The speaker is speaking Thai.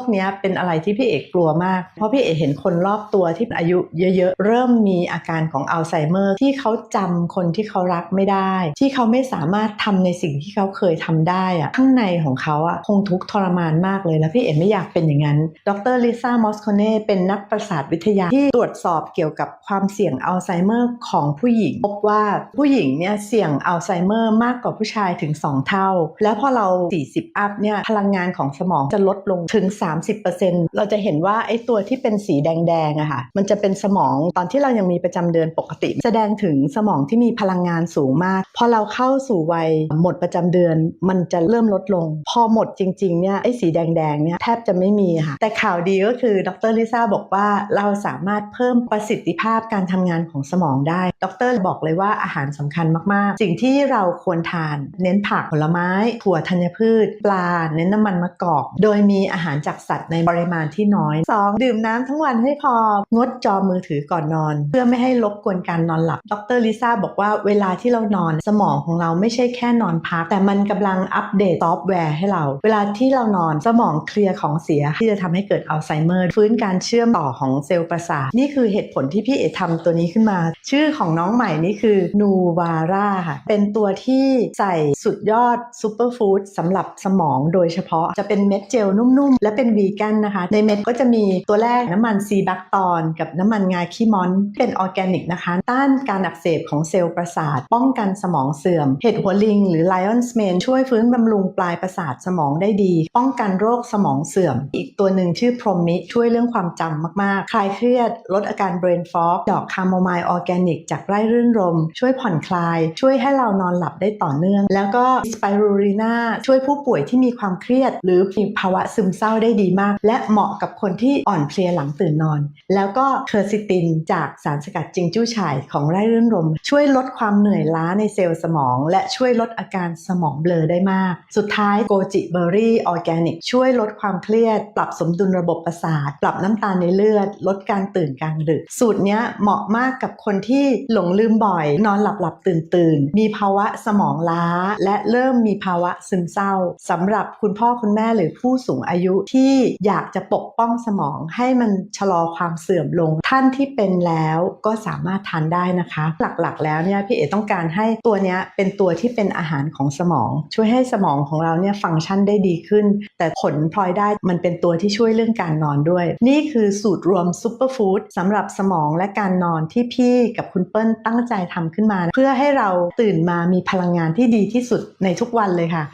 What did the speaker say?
คเนี้เป็นอะไรที่พี่เอกกลัวมาก เพราะพี่เอกเห็นคนรอบตัวที่อายุเยอะๆ เริ่มมีอาการของอัลไซเมอร์ที่เขาจำคนที่เขารักไม่ได้ ที่เขาไม่สามารถทำในสิ่งที่เขาเคยทำได้อะข้างในของเขาอะคงทุกข์ทรมานมากเลย แล้วพี่เอกไม่อยากเป็นอย่างนั้น ดรลิซ่ามอสโคเน่เป็นนักประสาทวิทยาที่ตรวจสอบเกี่ยวกับความเสี่ยงอัลไซเมอร์ของผู้หญิง พบว่าผู้หญิงเนี่ยเสี่ยงอัลไซเมอร์มากกว่าผู้ชายถึง 2 เท่า แล้วพอเรา 40 อัพเนี่ยพลังงานของสมองจะลดลงถึง30%เราจะเห็นว่าไอ้ตัวที่เป็นสีแดงๆอะค่ะมันจะเป็นสมองตอนที่เรายังมีประจำเดือนปกติ แสดงถึงสมองที่มีพลังงานสูงมาก พอเราเข้าสู่วัยหมดประจำเดือน มันจะเริ่มลดลง พอหมดจริงๆเนี่ยไอ้สีแดงๆเนี่ยแทบจะไม่มีค่ะ แต่ข่าวดีก็คือดรลิซ่าบอกว่าเราสามารถเพิ่มประสิทธิภาพการทำงานของสมองได้ ดรบอกเลยว่าอาหารสำคัญมากๆ สิ่งที่เราควรทาน เน้นผักผลไม้ ถั่วธัญพืช ปลา เน้นน้ำมันมะกอก โดยมีอาหารจากสัตว์ในปริมาณที่น้อย 2. ดื่มน้ำทั้งวันให้พองดจอมือถือก่อนนอน เพื่อไม่ให้รบกวนการนอนหลับ ดรลิซ่าบอกว่าเวลาที่เรานอนสมองของเราไม่ใช่แค่นอนพัก แต่มันกำลังอัปเดตซอฟต์แวร์ให้เรา เวลาที่เรานอนสมองเคลียร์ของเสีย ที่จะทำให้เกิดอัลไซเมอร์ฟื้นการเชื่อมต่อของเซลล์ประสาทนี่คือเหตุผลที่พี่เอทำตัวนี้ขึ้นมา ชื่อของน้องใหม่นี่คือนูวาร่าค่ะเป็นตัวที่ใส่สุดยอดซูเปอร์ฟู้ดสำหรับสมองโดยเฉพาะจะเป็นเม็ดเจลนุ่มๆ และเป็นวีแกนนะคะ ในเม็ดก็จะมีตัวแรกน้ำมันซีบักตอน กับน้ำมันงาขี้มอนเป็นออร์แกนิกนะคะ ต้านการอักเสบของเซลล์ประสาท ป้องกันสมองเสื่อม เห็ดหัวลิง หรือ Lion's Mane ช่วยฟื้นบำรุงปลายประสาทสมองได้ดี ป้องกันโรคสมองเสื่อม อีกตัวหนึ่งชื่อพรหมิช่วยเรื่องความจำมากๆ คลายเครียด ลดอาการ brain fog ดอกคาโมไมล์ออร์แกนิกจากไร่รื่นรม ช่วยผ่อนคลาย ช่วยให้เรานอนหลับได้ต่อเนื่อง แล้วก็สไปรูรินาช่วยผู้ป่วยที่มีความเครียด หรือมีภาวะซึมเศร้าได้ดีมาก และเหมาะกับคนที่อ่อนเพลียหลังตื่นนอน แล้วก็เคอร์ซิตินจากสารสกัดจิงจู้ฉ่ายของไร่รื่นรม ช่วยลดความเหนื่อยล้าในเซลล์สมอง และช่วยลดอาการสมองเบลอได้มาก สุดท้ายโกจิเบอร์รี่ออร์แกนิกช่วยลดความเครียด ปรับสมดุลระบบประสาท ปรับน้ำตาลในเลือด ลดการตื่นกลางดึก สูตรนี้เหมาะมากกับคนที่หลงลืมบ่อย นอนหลับหลับตื่นตื่นมีภาวะสมองล้า และเริ่มมีภาวะซึมเศร้าสำหรับคุณพ่อคุณแม่หรือผู้สูงอายุที่อยากจะปกป้องสมองให้มันชะลอความเสื่อมลง ท่านที่เป็นแล้วก็สามารถทานได้นะคะ หลักๆ แล้วเนี่ยพี่เอต้องการให้ตัวเนี้ยเป็นตัวที่เป็นอาหารของสมอง ช่วยให้สมองของเราเนี่ยฟังก์ชันได้ดีขึ้น แต่ผลพลอยได้มันเป็นตัวที่ช่วยเรื่องการนอนด้วย นี่คือสูตรรวมซูเปอร์ฟู้ดสำหรับสมองและการนอนที่พี่กับคุณเปิ้ลตั้งใจทำขึ้นมา เพื่อให้เราตื่นมามีพลังงานที่ดีที่สุดในทุกวันเลยค่ะ